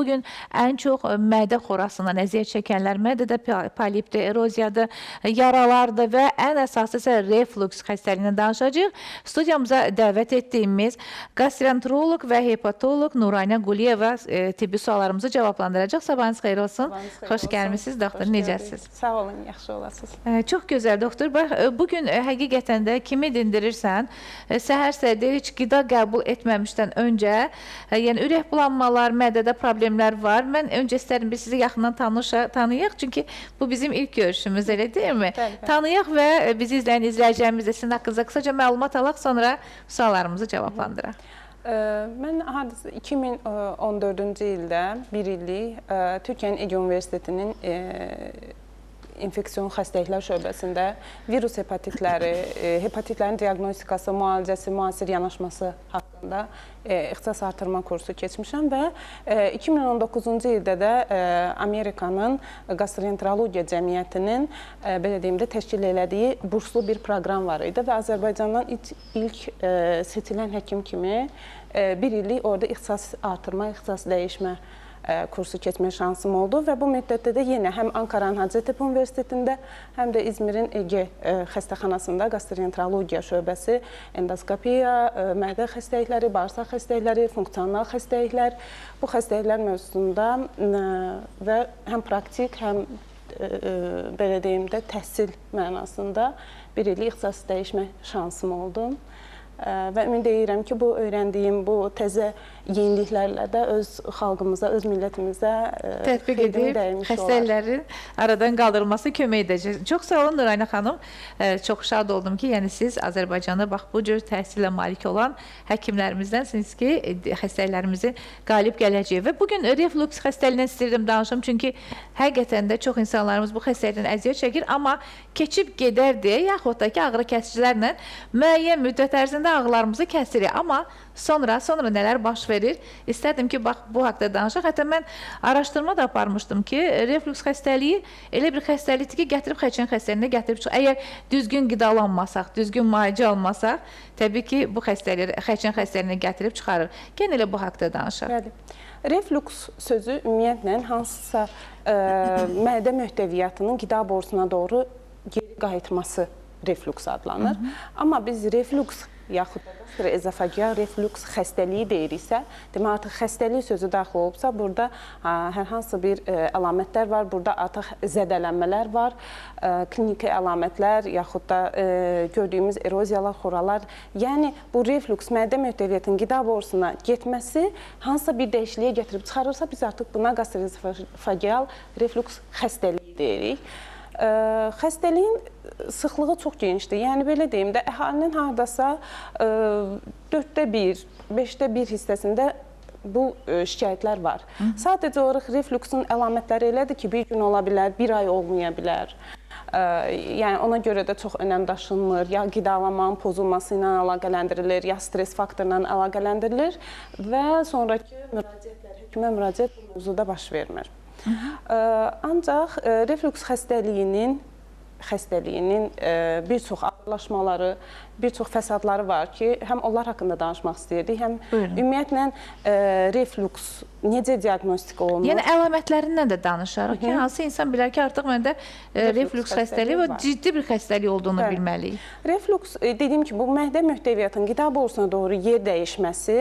bu gün ən çox ə, mədə xorasından əziyyət çəkənlər, mədədə pa- polipdir, eroziyadır, yaralardır və ən əsası isə reflux xəstəliyindən danışacağıq. Studiyamıza dəvət etdiyimiz gastroenteroloq və hepatoloq Nuranə Quliyeva ə, tibbi suallarımızı cavablandıracaq. Sabahınız xeyir olsun. Sabahınız xeyir Xoş gəlmisiniz doktor. Necəsiz? Sağ olun, yaxşı olasınız. Ə, Çox gözəl doktor. Bax, ə, bu gün ə, həqiqətən də kimi dindirirsən, ə, səhər-səhərdə heç qida qəbul etməmişdən öncə, ə, yəni ürək bulanmalar, mədədə problemlər var. Mən öncə istərdim biz sizi yaxından tanışa, tanıyaq, çünki bu bizim ilk görüşümüz, elə deyilmi? Bəli, bəli. Tanıyaq və ə, bizi izləyən izləyicilərimiz də sizin haqqınızda qısaca məlumat alaq, sonra suallarımızı cavablandıraq. Ə, Mən hardasa 2014-cü ildə 1 illik Türkiyənin Ege Universitetinin ə, infeksion xəstəliklər şöbəsində virus hepatitləri, hepatitlərin diaqnostikası, müalicəsi, müasir yanaşması haqqında ə, ixtisas artırma kursu keçmişəm və ə, 2019-cu ildə də ə, Amerikanın Gastroenterologiya Cəmiyyətinin ə, belə deyim də təşkil elədiyi burslu bir proqram var idi və Azərbaycandan ilk, ilk ə, seçilən həkim kimi ə, bir illik orada ixtisas artırma, ixtisas dəyişmə kursu keçmə şansım oldu və bu müddətdə də yenə həm Ankaranın Hacettepe Universitetində, həm də İzmirin Ege ə, xəstəxanasında gastroenterologiya şöbəsi, endoskopiya, ə, mədə xəstəlikləri, bağırsaq xəstəlikləri, funksional xəstəliklər, bu xəstəliklər mövzusunda ə, və həm praktik, həm belə deyim də təhsil mənasında bir illik ixtisas dəyişmə şansım oldu. Və ümid edirəm ki, bu öyrəndiyim bu təzə yeniliklərlə də öz xalqımıza, öz millətimizə ə, tətbiq edib xəstəliklərin aradan qaldırılması kömək edəcək. Çox sağ olun Nurayna xanım. Ə, Çox şad oldum ki, yəni siz Azərbaycanda bax bu cür təhsillə malik olan həkimlərimizdənsiniz ki, e, xəstəliklərimizi qalib gələcək. Və bu gün reflux xəstəliyindən istəyirdim danışım, çünki həqiqətən də çox insanlarımız bu xəstəlikdən əziyyət çəkir, amma keçib gedər deyə yaxud da ki, ağrı kəsicilərlə müəyyən müddət ərzində ağrılarımızı kəsirik. Amma sonra sonra nələr baş verir? İstərdim ki, bax bu haqqda danışaq. Hətta mən araşdırma da aparmışdım ki, reflux xəstəliyi elə bir xəstəlikdir ki, gətirib xəçin xəstəliyinə gətirib çıxır. Əgər düzgün qidalanmasaq, düzgün müalicə almasaq, təbii ki, bu xəstəliyi xəçin xəstəliyinə gətirib çıxarır. Gəlin elə bu haqqda danışaq. Bəli. Reflux sözü ümumiyyətlə hansısa ə, mədə möhtəviyyatının qida borusuna doğru geri qayıtması reflux adlanır. Hı -hı. Amma biz reflux yaxud gastroezofageal reflux xəstəliyi deyiriksə, demək artıq xəstəlik sözü daxil olubsa, burada ə, hər hansı bir əlamətlər var, burada artıq zədələnmələr var, ə, kliniki əlamətlər yaxud da ə, gördüyümüz eroziyalar, xoralar, yəni bu reflux mədə möhtəviyyatının qida borusuna getməsi hansısa bir dəyişikliyə gətirib çıxarırsa, biz artıq buna gastroezofageal reflux xəstəliyi deyirik. Ə, xəstəliyin sıxlığı çox genişdir. Yəni belə deyim də, əhalinin hardasa 4də 1, 5də 1 hissəsində bu ə, şikayətlər var. Hı -hı. Sadəcə olaraq refluksun əlamətləri elədir ki, bir gün ola bilər, bir ay olmaya bilər. Ə, yəni ona görə də çox önəm daşınmır. Ya qidalanmanın pozulması ilə əlaqələndirilir, ya stress faktorla əlaqələndirilir və sonrakı müraciətlər, həkimə müraciət bu mövzuda baş vermir. Hı -hı. Ə, ancaq ə, reflux xəstəliyinin xəstəliyinin bir çox ağırlaşmaları, bir çox fəsadları var ki, həm onlar haqqında danışmaq istəyirdik, həm Buyurun. ümumiyyətlə ə, reflux necə diaqnostika olunur? Yəni əlamətlərindən də danışarıq ki, hansı insan bilər ki, artıq məndə e, reflux xəstəliyi və ciddi bir xəstəlik olduğunu Bəli. bilməliyik. Reflux e, dediyim kimi bu mədə möhtəviyyatının qida borusuna doğru yer dəyişməsi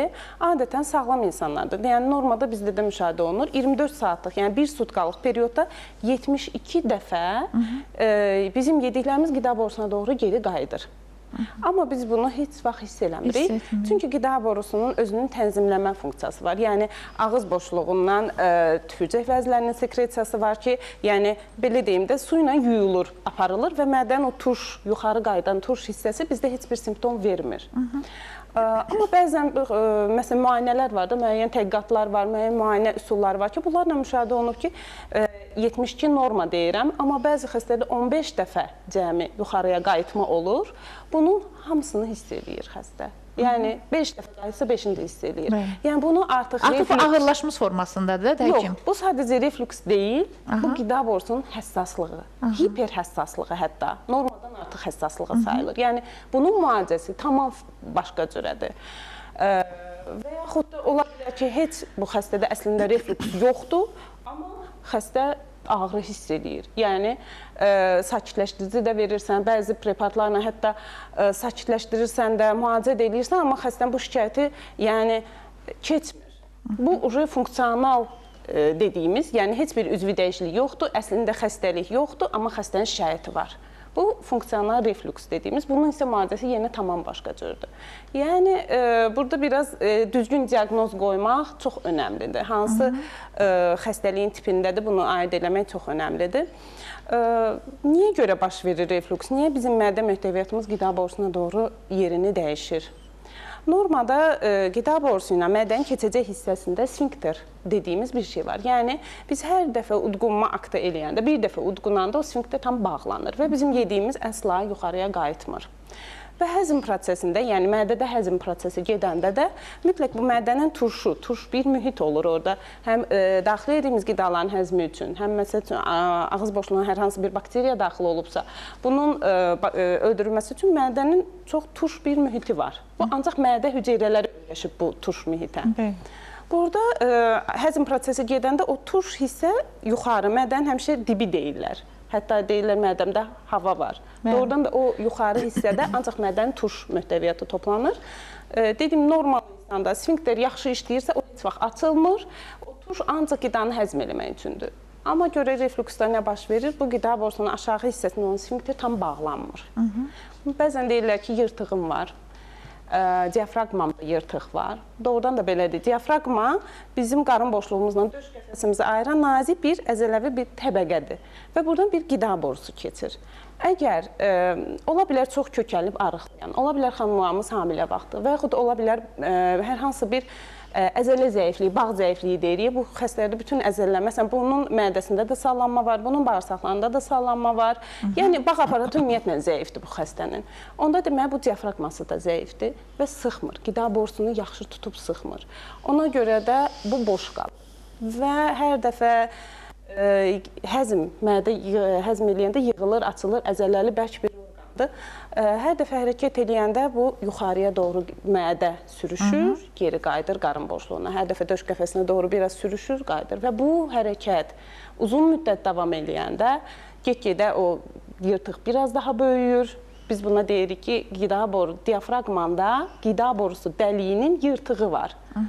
adətən sağlam insanlardır. Yəni normada bizdə də müşahidə olunur. 24 saatlıq, yəni 1 sutkalıq periodda 72 dəfə e, bizim yediklərimiz qida borusuna doğru geri qayıdır. Amma biz bunu heç vaxt hiss eləmirik. Hiss. Çünki qida borusunun özünün tənzimləmə funksiyası var. Yəni ağız boşluğundan ə, tüfürcək vəzlərinin sekresiyası var ki, yəni belə deyim də su ilə yuyulur, aparılır və mədən o turş, yuxarı qayıdan turş hissəsi bizdə heç bir simptom vermir. Hı -hı. Ə, Amma bəzən ə, məsələn müayinələr var da, müəyyən tədqiqatlar var, müəyyən müayinə üsulları var ki, bunlarla müşahidə olunur ki, ə, 72 norma deyirəm, amma bəzi xəstədə 15 dəfə cəmi yuxarıya qayıtma olur. Bunun hamısını hiss eləyir xəstə. Yəni 5 dəfə qayıtsa 5-ini də hiss eləyir. Bəli. Yəni bunu artıq Artıq reflux- ağırlaşmış formasındadır da Yox, həkim. bu sadəcə reflux deyil, Aha. bu qida borusunun həssaslığı, hiperhəssaslığı hətta normadan artıq həssaslığı sayılır. Yəni bunun müalicəsi tamam başqa cürədir. Ə, və yaxud da ola bilər ki, heç bu xəstədə əslində refluks yoxdur, amma xəstə ağrı hiss edir. Yəni ə, sakitləşdirici də verirsən, bəzi preparatlarla hətta ə, sakitləşdirirsən də, müalicə də amma xəstənin bu şikayəti yəni keçmir. Bu uje funksional ə, dediyimiz, yəni heç bir üzvi dəyişiklik yoxdur, əslində xəstəlik yoxdur, amma xəstənin şikayəti var. Bu funksional refluks dediyimiz, bunun isə müalicəsi yenə tamam başqa cürdür. Yəni e, burada biraz e, düzgün diaqnoz qoymaq çox önəmlidir. Hansı e, xəstəliyin tipindədir, bunu ayırd etmək çox önəmlidir. E, niyə görə baş verir refluks? Niyə bizim mədə möhtəviyyatımız qida borusuna doğru yerini dəyişir? Normada e, qida borusu ilə mədənin keçəcək hissəsində sfinkter dediyimiz bir şey var. Yəni biz hər dəfə udqunma aktı eləyəndə, bir dəfə udqunanda o sfinkter tam bağlanır və bizim yediyimiz əsla yuxarıya qayıtmır. Və həzm prosesində, yəni mədədə həzm prosesi gedəndə də mütləq bu mədənin turşu, turş bir mühit olur orada. Həm e, daxil etdiyimiz qidaların həzmi üçün, həm məsəl üçün ağız boşluğuna hər hansı bir bakteriya daxil olubsa, bunun e, e, öldürülməsi üçün mədənin çox turş bir mühiti var. Bu ancaq mədə hüceyrələri öyrəşib bu turş mühitə. Bəli. Burada ə, həzm prosesi gedəndə o turş hissə yuxarı, mədən həmişə dibi deyirlər. Hətta deyirlər mədəmdə hava var. Bəli. Doğrudan da o yuxarı hissədə ancaq mədən turş möhtəviyyatı toplanır. Ə, Dedim normal insanda sfinkter yaxşı işləyirsə o heç vaxt açılmır. O turş ancaq qidanı həzm eləmək üçündür. Amma görə refluksda nə baş verir? Bu qida borusunun aşağı hissəsində olan sfinkter tam bağlanmır. Hı -hı. Bəzən deyirlər ki, yırtığım var ə, diafraqmamda yırtıq var. Doğrudan da belədir. Diafraqma bizim qarın boşluğumuzla döş qəfəsimizi ayıran nazik bir əzələvi bir təbəqədir və buradan bir qida borusu keçir. Əgər ə, ola bilər çox kökəlib arıqlayan, ola bilər xanımlarımız hamilə vaxtı və yaxud ola bilər ə, hər hansı bir ə, əzələ zəifliyi, bağ zəifliyi deyirik. Bu xəstələrdə bütün əzələlər, məsələn, bunun mədəsində də sallanma var, bunun bağırsaqlarında da sallanma var. Yəni bağ aparatı ümumiyyətlə zəifdir bu xəstənin. Onda deməli bu diafraqması da zəifdir və sıxmır. Qida borusunu yaxşı tutub sıxmır. Ona görə də bu boş qalır. Və hər dəfə ə, həzm, mədə həzm eləyəndə yığılır, açılır, əzələli bərk bir Ə, Hər dəfə hərəkət eləyəndə bu yuxarıya doğru mədə sürüşür, geri qayıdır qarın boşluğuna. Hər dəfə döş qəfəsinə doğru biraz sürüşür, qayıdır və bu hərəkət uzun müddət davam eləyəndə get-gedə o yırtıq biraz daha böyüyür. Biz buna deyirik ki, qida boru diafraqmanda qida borusu dəliyinin yırtığı var. Ə,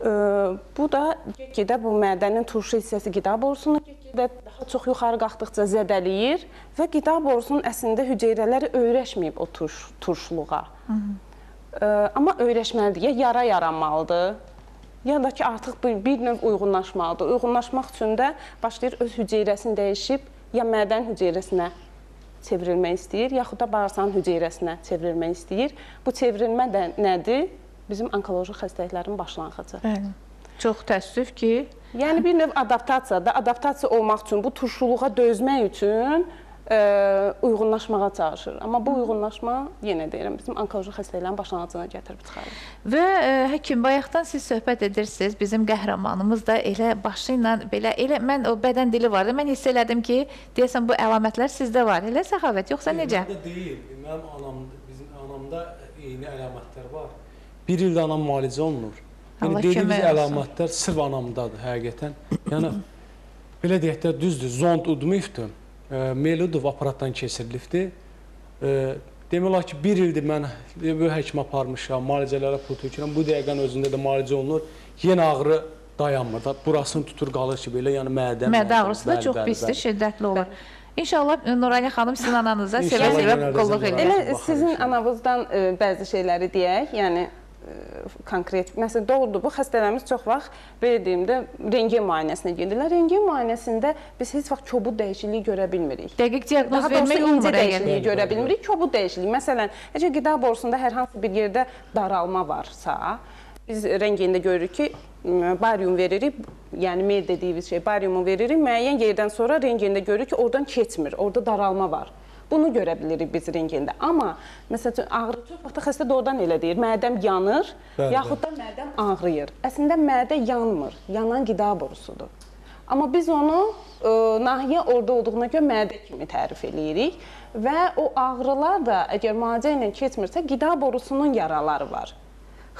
Bu da get-gedə bu mədənin turşu hissəsi qida borusunu get-gedə daha çox yuxarı qalxdıqca zədələyir və qida borusunun əslində hüceyrələri öyrəşməyib o turş, turşluğa. Ə, Amma öyrəşməlidir. Ya yara yaranmalıdır, ya da ki artıq bir, bir növ uyğunlaşmalıdır. Uyğunlaşmaq üçün də başlayır öz hüceyrəsini dəyişib ya mədən hüceyrəsinə çevrilmək istəyir, yaxud da bağırsağın hüceyrəsinə çevrilmək istəyir. Bu çevrilmə də nədir? Bizim onkoloji xəstəliklərin başlanğıcı. Bəli. Çox təəssüf ki, Yəni bir növ adaptasiyadır. Adaptasiya olmaq üçün, bu turşuluğa dözmək üçün ə, uyğunlaşmağa çalışır. Amma bu uyğunlaşma yenə deyirəm, bizim onkoloji xəstəliklərin başlanğıcına gətirib çıxarır. Və ə, həkim bayaqdan siz söhbət edirsiniz. Bizim qəhrəmanımız da elə başı ilə belə elə mən o bədən dili vardı. Mən hiss elədim ki, deyəsən bu əlamətlər sizdə var. Elə səxavət yoxsa necə? Məndə deyil. Mənim anamda, bizim anamda eyni əlamətlər var. Bir ildə anam müalicə olunur. Yəni dediyimiz əlamətlər sırf anamdadır həqiqətən. Yəni belə deyək də düzdür, zond udmayıbdı. E, Meludov aparatdan keçirilibdi. E, demək olar ki, bir ildir mən böyük həkim aparmışam, müalicələrə pul tökürəm. Bu dəqiqənin özündə də müalicə olunur. Yenə ağrı dayanmır da. Burasını tutur qalır ki, belə yəni mədə. Mədə ağrısı da bəli, çox pisdir, şiddətli olur. İnşallah Nurayyə xanım sizin ananıza sevə-sevə qulluq edir. Elə sizin anavızdan ə, bəzi şeyləri deyək, yəni konkret. Məsələn, doğrudur, bu xəstələrimiz çox vaxt belə deyim də rentgen müayinəsinə gedirlər. Rentgen müayinəsində biz heç vaxt kobud dəyişikliyi görə bilmirik. Dəqiq diaqnoz vermək olmur dəyişikliyi görə bilmirik, kobud dəyişikliyi. Məsələn, əgər qida borusunda hər hansı bir yerdə daralma varsa, biz rentgendə görürük ki, m, barium veririk, yəni mel dediyimiz şey bariumu veririk. Müəyyən yerdən sonra rentgendə görürük ki, oradan keçmir, orada daralma var. Bunu görə bilirik biz rentgendə. Amma məsəl üçün ağrı çox vaxt xəstə doğrudan elə deyir. Mədəm yanır, Bəli, yaxud da mədəm ağrıyır. Əslində mədə yanmır, yanan qida borusudur. Amma biz onu ə, nahiyə orada olduğuna görə mədə kimi tərif eləyirik və o ağrılar da əgər müalicə ilə keçmirsə, qida borusunun yaraları var.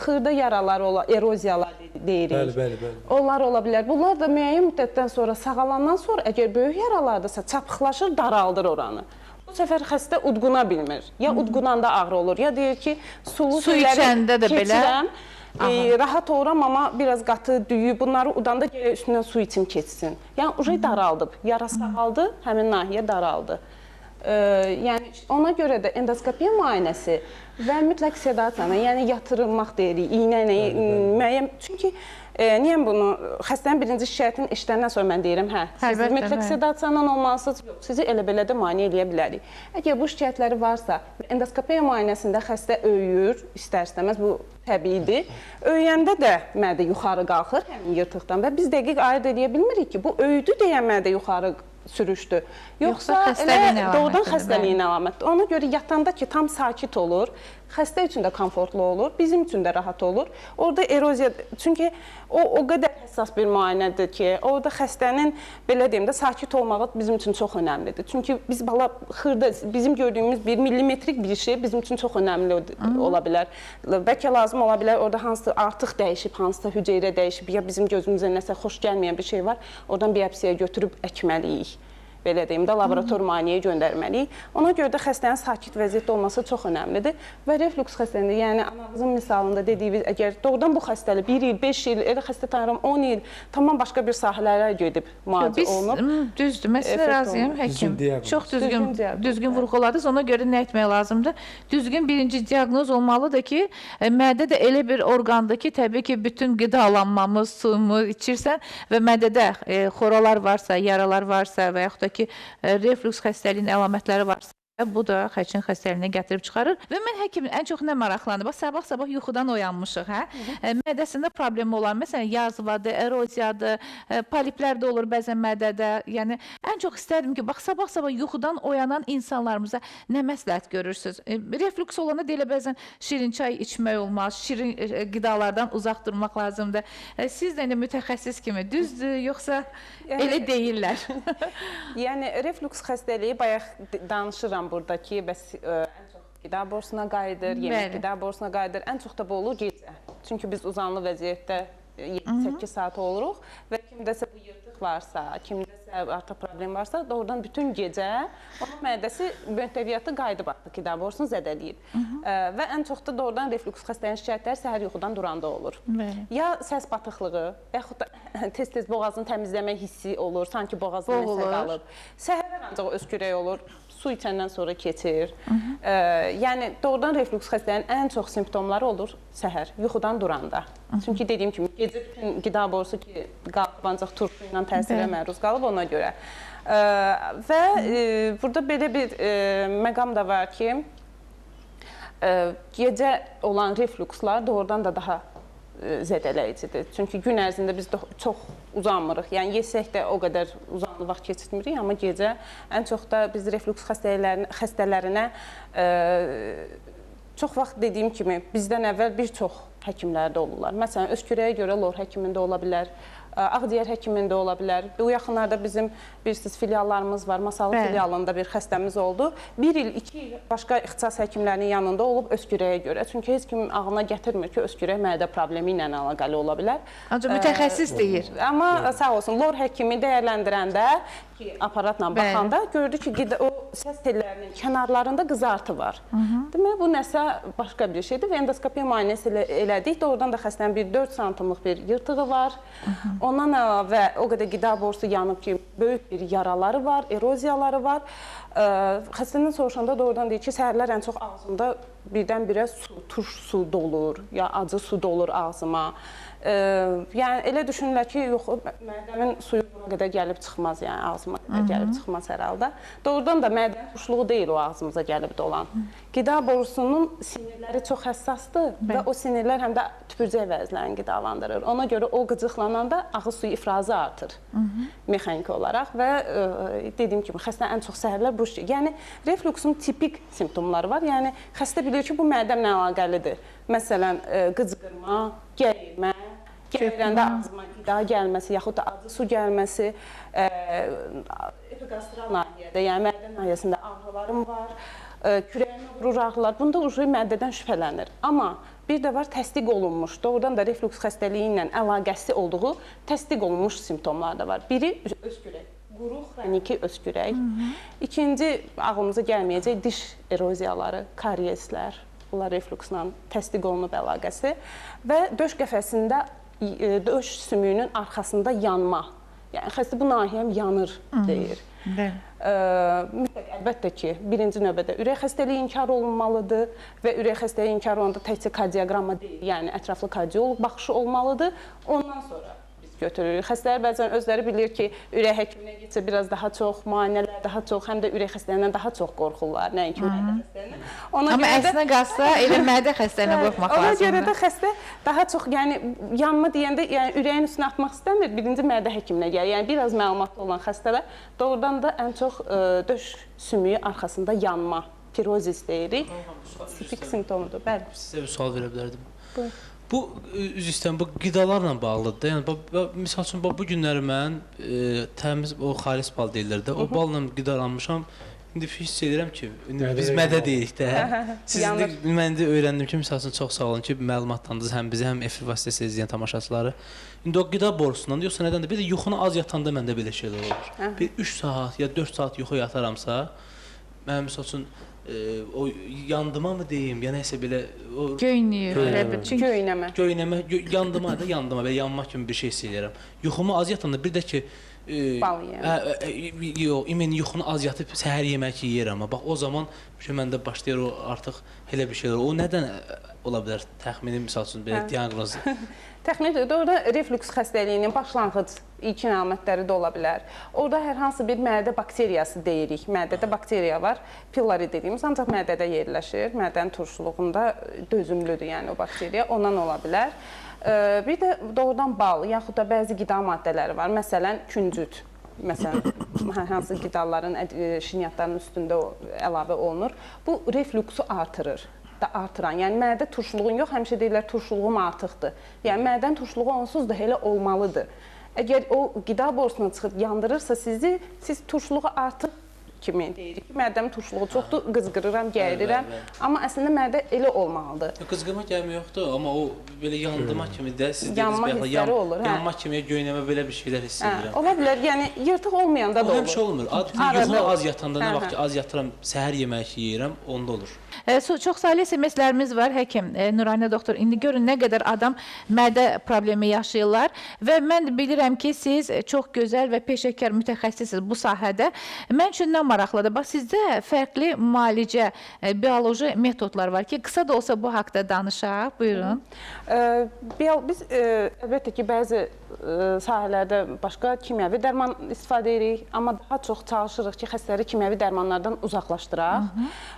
xırda yaralar ola, eroziyalar deyirik. Bəli, bəli, bəli. Onlar ola bilər. Bunlar da müəyyən müddətdən sonra sağalandan sonra əgər böyük yaralardırsa çapıqlaşır, daraldır oranı. Bu səfər xəstə udquna bilmir. Ya udqunanda ağrı olur, ya deyir ki, sulu Su içəndə də belə? keçirəm, E, rahat oluram amma biraz qatı, düyü bunları udanda gələ üstündən su içim keçsin. Yəni uje daraldıb, yara sağaldı, həmin nahiyə daraldı. E, yəni ona görə də endoskopiya müayinəsi və mütləq sedasiyanı, yəni yatırılmaq deyirik, iynə ilə müəyyən çünki e, niyə bunu xəstənin birinci şikayətini eşidəndən sonra mən deyirəm, hə, siz mütləq sedasiyadan olmalısınız, yox, sizi elə belə də müayinə eləyə bilərik. Əgər bu şikayətləri varsa, endoskopiya müayinəsində xəstə öyür, istər-istəməz bu təbiidir. Öyəndə də mədə yuxarı qalxır həmin yırtıqdan və biz dəqiq ayırd edə bilmirik ki, bu öyüdü deyə mədə yuxarı sürüşdü. Yoxsa, Yoxsa elə doğrudan xəstəliyin əlamətidir. Ona görə yatanda ki, tam sakit olur, xəstə üçün də komfortlu olur, bizim üçün də rahat olur. Orada eroziya çünki o o qədər həssas bir müayinədir ki, orada xəstənin belə deyim də sakit olmağı bizim üçün çox önəmlidir. Çünki biz bala xırda bizim gördüyümüz bir millimetrik bir şey bizim üçün çox önəmli ola bilər. Bəlkə lazım ola bilər orada hansısa artıq dəyişib, hansısa hüceyrə dəyişib ya bizim gözümüzə nəsə xoş gəlməyən bir şey var, oradan biopsiya götürüb əkməliyik belə deyim də laborator müayinəyə göndərməliyik. Ona görə də xəstənin sakit vəziyyətdə olması çox önəmlidir və reflux xəstəliyində, yəni anamızın misalında dediyimiz əgər doğrudan bu xəstəlik 1 il, 5 il, elə xəstə tanıyıram 10 il tamam başqa bir sahələrə gedib müalicə olunub. düzdür, mən sizə razıyam həkim. Çox düzgün, Düzgün vurğuladınız. Ona görə nə etmək lazımdır? Düzgün birinci diaqnoz olmalıdır ki, e, mədə də elə bir orqandır ki, təbii ki, bütün qidalanmamız, suyumuz içirsən və mədədə e, xoralar varsa, yaralar varsa və yaxud da ki, e, reflux xəstəliyinin əlamətləri varsa bu da xəçin xəstəliyinə gətirib çıxarır və mən həkimin ən çox nə maraqlanır? Bax sabah-sabah yuxudan oyanmışıq, hə? E, Mədəsində problem olan, məsələn, yazvadır, eroziyadır, e, poliplər də olur bəzən mədədə. Yəni ən çox istərdim ki, bax sabah-sabah yuxudan oyanan insanlarımıza nə məsləhət görürsüz? Reflux olanda deyilə bəzən şirin çay içmək olmaz, şirin qidalardan uzaq durmaq lazımdır. Siz də indi mütəxəssis kimi düzdür, yoxsa Yəni- elə deyirlər? Yəni reflux xəstəliyi bayaq danışıram burdakı bəs ə, ən çox qida borusuna qayıdır, yemək Bəli. qida borusuna qayıdır. Ən çox da bu olur gecə. Çünki biz uzanlı vəziyyətdə 7-8 saat oluruq və kimdəsə bu yırtıq varsa, kimdəsə artıq problem varsa, doğrudan bütün gecə onun mədəsi müntəviyyatı qayıdıb artıq qida borusunu zədələyir. Ə, və ən çox da doğrudan reflux xəstəliyinin şikayətləri səhər yuxudan duranda olur. Bəli. Ya səs batıqlığı, yaxud da tez-tez boğazını təmizləmək hissi olur, sanki boğazın nəsə qalıb. Səhərlər ancaq öskürək olur, su içəndən sonra keçir. Ə, yəni doğrudan reflux xəstəliyinin ən çox simptomları olur səhər, yuxudan duranda. Çünki dediyim kimi gecə bütün qida borusu ki, qalıb ancaq turşu ilə təsirə məruz qalıb ona görə. Ə, və e, burada belə bir e, məqam da var ki, ə, gecə olan reflukslar doğrudan da daha zədələyicidir. Çünki gün ərzində biz də çox uzanmırıq. Yəni yesək də o qədər uzanlı vaxt keçirtmirik, amma gecə ən çox da biz refluks xəstələrinə xəstələrinə ə, çox vaxt dediyim kimi bizdən əvvəl bir çox həkimlərdə olurlar. Məsələn, öskürəyə görə lor həkimində ola bilər. Ə, Ağciyər həkimində ola bilər. Bu yaxınlarda bizim bilirsiniz filiallarımız var. Masallı Bəli. filialında bir xəstəmiz oldu. 1 il, 2 il başqa ixtisas həkimlərinin yanında olub öskürəyə görə. Çünki heç kim ağlına gətirmir ki, öskürək mədə problemi ilə əlaqəli ola bilər. Ancaq mütəxəssis deyir. Amma sağ olsun, lor həkimi dəyərləndirəndə ki, aparatla Bəli. baxanda gördü ki, qida, o səs tellərinin kənarlarında qızartı var. Demək bu nəsə başqa bir şeydir və endoskopiya müayinəsi elə, elədik. Doğrudan da xəstənin bir 4 santimlik bir yırtığı var. Ondan əlavə o qədər qida borusu yanıb ki, böyük bir yaraları var, eroziyaları var. Ə, Xəstədən soruşanda doğrudan deyir ki, səhərlər ən çox ağzımda birdən-birə su, turş su dolur, ya acı su dolur ağzıma. Ə, yəni elə düşünürlər ki, yox, mədəmin suyu buna qədər gəlib çıxmaz, yəni ağzıma qədər gəlib çıxmaz hər halda. Doğrudan da mədən turşuluğu deyil o ağzımıza gəlib dolan. Qida borusunun sinirləri çox həssasdır və o sinirlər həm də tüpürcək vəzlərini qidalandırır. Ona görə o qıcıqlananda ağız suyu ifrazı artır mexaniki olaraq və ə, dediyim kimi xəstə ən çox səhərlər bu şey. Yəni refluksun tipik simptomları var. Yəni xəstə bilir ki, bu mədəmlə əlaqəlidir. Məsələn, ə, qıcqırma, gəyirmə, gəyirəndə ağzıma qida gəlməsi, yaxud da acı su gəlməsi, ə, epigastral nahiyədə, yəni mədə nahiyəsində ağrılarım var, ə, kürəyimə vurur ağrılar. Bunda uje mədədən şübhələnir. Amma Bir də var təsdiq olunmuş, doğrudan da reflux xəstəliyi ilə əlaqəsi olduğu təsdiq olunmuş simptomlar da var. Biri öskürək, quru xroniki öskürək. İkinci ağlımıza gəlməyəcək diş eroziyaları, karieslər. Bunlar refluksla təsdiq olunub əlaqəsi və döş qəfəsində e, döş sümüyünün arxasında yanma. Yəni xəstə bu nahiyəm yanır deyir. Bəli. Ə, mütləq əlbəttə ki, birinci növbədə ürək xəstəliyi inkar olunmalıdır və ürək xəstəliyi inkar olunanda təkcə kardioqramma deyil, yəni ətraflı kardioloq baxışı olmalıdır. Ondan sonra götürürük. Xəstələr bəzən özləri bilir ki, ürək həkiminə getsə biraz daha çox müayinələr, daha çox, həm də ürək xəstəliyindən daha çox qorxurlar, nəinki ürək xəstəliyindən. Ona Amma görə də əslinə qalsa elə mədə xəstəliyinə qorxmaq Ona görə də lazımdır. xəstə daha çox, yəni yanma deyəndə, yəni ürəyin üstünə atmaq istəmir, birinci mədə həkiminə gəlir. Yəni biraz məlumatlı olan xəstələr doğrudan da ən çox ə, döş sümüyü arxasında yanma, pirozis deyirik. Tipik simptomudur. Bəli. Sizə bir sual verə bilərdim. Buyur. Bu üzr istəyirəm, bu qidalarla bağlıdır da. Yəni bu- bu- misal üçün bu günləri mən e, təmiz o xalis bal deyirlər də. O balla qidalanmışam. İndi hiss edirəm ki, indi biz mədə deyirik də. Siz indi mən də öyrəndim ki, üçün çox sağ olun ki, məlumatlandınız həm bizə, həm efir vasitəsilə izləyən tamaşaçıları. İndi o qida borusundan yoxsa nədəndir? Bir də yuxunu az yatanda məndə belə şeylər olur. Aha. Bir 3 saat ya 4 saat yuxu yataramsa, mən misal üçün e, o yandıma mı deyim, ya nəsə belə o Göynüyür elə bil. Çünki Göynəmə. göynəmə, gö yandıma da yandıma belə yanma kimi bir şey hiss edirəm. Yuxumu az yatanda bir də ki e, Bal yeyəm. hə, e, e, yox, imin yuxunu az yatıb səhər yemək yeyirəm bax o zaman ki məndə başlayır o artıq elə bir şeylər. O nədən ə, ola bilər? Təxmini misal üçün belə Hə. diaqnoz. Təxmin edir. Orada reflux xəstəliyinin başlanğıc ilk əlamətləri də ola bilər. Orada hər hansı bir mədə bakteriyası deyirik. Mədədə bakteriya var. Pillori dediyimiz ancaq mədədə yerləşir. Mədənin turşuluğunda dözümlüdür, yəni o bakteriya ondan ola bilər. Ə, Bir də doğrudan bal, yaxud da bəzi qida maddələri var. Məsələn, küncüt. Məsələn, hansı qidaların əd- şirniyyatların üstündə əlavə olunur. Bu refluksu artırır da artıran. Yəni mədə turşuluğun yox, həmişə deyirlər turşuluğum artıqdır. Yəni mədənin turşuluğu onsuz da elə olmalıdır. Əgər o qida borusuna çıxıb yandırırsa sizi, siz turşuluğu artıq kimi deyirik. ki, Mədəmin turşuluğu çoxdur, qızqırıram, gəyirirəm. bəli, bəli. Amma əslində mədə elə olmalıdır. Qızğıma gəlmə yoxdur, amma o belə yandıma kimi də siz Yanma dediniz hissləri olur, hə. Yanma kimi göynəmə belə bir şeylər hiss Hə, edirəm. ola bilər. Yəni yırtıq olmayanda da O olur. həmişə olmur. Ad- Arada Yuxu olur. az yatanda nə Hə, vaxt ki hə. az yatıram, səhər yemək yeyirəm, onda olur. E, çox saylı SMS-lərimiz var həkim e, Nuranə doktor. İndi görün nə qədər adam mədə problemi yaşayırlar və mən bilirəm ki, siz çox gözəl və peşəkar mütəxəssissiniz bu sahədə. Mən üçün nə maraqlıdır? Bax sizdə fərqli müalicə, e, bioloji metodlar var ki, qısa da olsa bu haqqda danışaq. Buyurun. Ə, biyo- Biz ə, əlbəttə ki, bəzi ə, sahələrdə başqa kimyəvi dərman istifadə edirik, amma daha çox çalışırıq ki, xəstələri kimyəvi dərmanlardan uzaqlaşdıraq.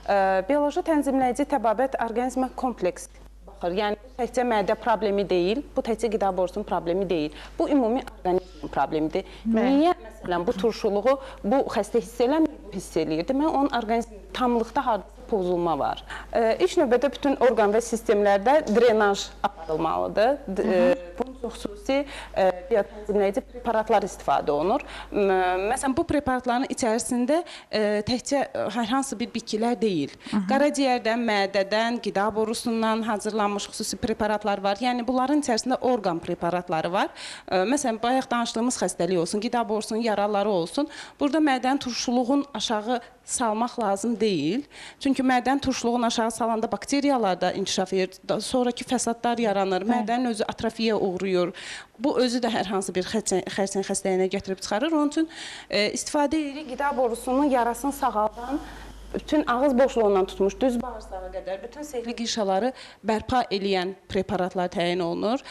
Ə, Bioloji tənzimləyici təbabət orqanizmə kompleks baxır. Yəni bu təkcə mədə problemi deyil, bu təkcə qida borusunun problemi deyil. Bu ümumi orqanizmin problemidir. Niyə məsələn bu turşuluğu bu xəstə hiss eləmir, pis eləyir. Deməli, onun orqanizmi tamlıqda hardasa pozulma var. Ə, İlk növbədə bütün orqan və sistemlərdə drenaj aparılmalıdır. Ə, Bunun üçün xüsusi ə, biotənzimləyici preparatlar istifadə olunur. Məsələn, bu preparatların içərisində ə, təkcə ə, hər hansı bir bitkilər deyil. Qaraciyərdən, mədədən, qida borusundan hazırlanmış xüsusi preparatlar var. Yəni bunların içərisində orqan preparatları var. Ə, Məsələn, bayaq danışdığımız xəstəlik olsun, qida borusunun yaraları olsun. Burada mədənin turşuluğun aşağı salmaq lazım deyil. Çünki mədən turşuluğunu aşağı salanda bakteriyalar da inkişaf edir. Sonrakı fəsadlar yaranır. Mədənin özü atrofiyaya uğrayır. Bu özü də hər hansı bir xərçəng xəstəliyinə gətirib çıxarır. Onun üçün e, istifadə edirik qida borusunun yarasını sağaldan bütün ağız boşluğundan tutmuş düz bağırsağa qədər bütün sehli qişaları bərpa eləyən preparatlar təyin olunur.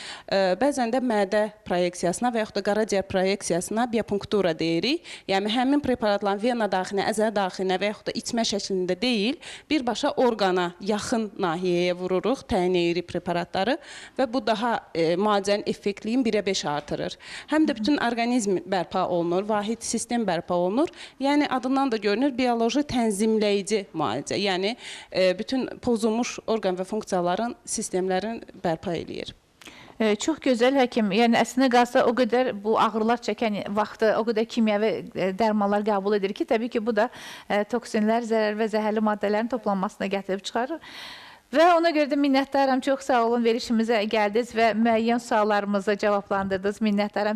Bəzən də mədə proyeksiyasına və yaxud da qaraciyər proyeksiyasına biopunktura deyirik. Yəni həmin preparatların vena daxilinə, əzələ daxilinə və yaxud da içmə şəklində deyil, birbaşa orqana yaxın nahiyəyə vururuq, təyin edirik preparatları və bu daha e, müalicənin effektliyini 1-ə 5 artırır. Həm də bütün orqanizm bərpa olunur, vahid sistem bərpa olunur. Yəni adından da görünür bioloji tənzimləyici müalicə. Yəni e, bütün pozulmuş orqan və funksiyaların, sistemlərin bərpa eləyir. E, çox gözəl həkim. Yəni əslində qalsa o qədər bu ağrılar çəkən vaxtı o qədər kimyəvi e, dərmanlar qəbul edir ki, təbii ki, bu da toksinlər, zərər və zəhərli maddələrin toplanmasına gətirib çıxarır. Və ona görə də minnətdaram. Çox sağ olun verişimizə gəldiniz və müəyyən suallarımızı cavablandırdınız. Minnətdaram